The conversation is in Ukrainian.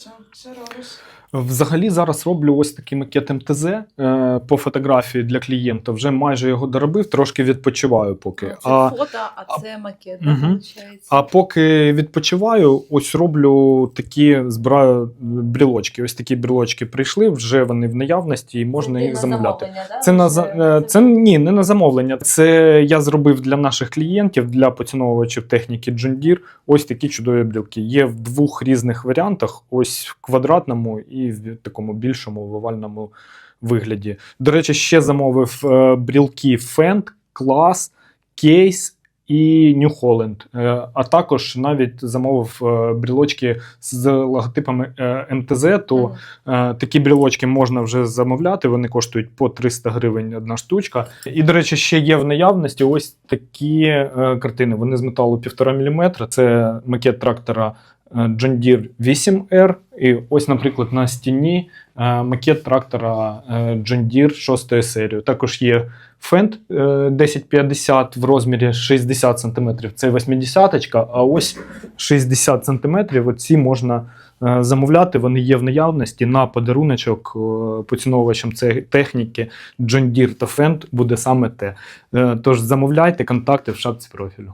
Що, що робиш? Взагалі зараз роблю ось такий макет МТЗ е, по фотографії для клієнта. Вже майже його доробив, трошки відпочиваю поки. Це А, фото, а це макет, виходить? а поки відпочиваю, ось роблю такі, збираю брілочки. Ось такі брілочки прийшли, вже вони в наявності і можна Це їх на замовляти. да? Це на е, це ні, не на замовлення. Це я зробив для наших клієнтів, для поціновувачів техніки Deere. Ось такі чудові брілки. Є в двох різних варіантах: ось в квадратному і в такому більшому в овальному вигляді. До речі, ще замовив е, брілки Fendt, Class, Case і New Holland. Е, а також навіть замовив е, брілочки з логотипами МТЗ. То. Е, Такі брілочки можна вже замовляти, вони коштують по 300 гривень одна штучка. І, до речі, ще є в наявності ось такі картини. Вони з металу 1,5 мм. Це макет трактора John Deere 8R. І ось, наприклад, на стіні е, макет трактора е, John Deere 6 серії. Також є е, 1050 в розмірі 60 см. Це 80-ка, а ось 60 см. Оці можна е, замовляти. Вони є в наявності на подаруночок е, поціновувачам цієї техніки John Deere та Fendt буде саме те. Е, Тож замовляйте контакти в шапці профілю.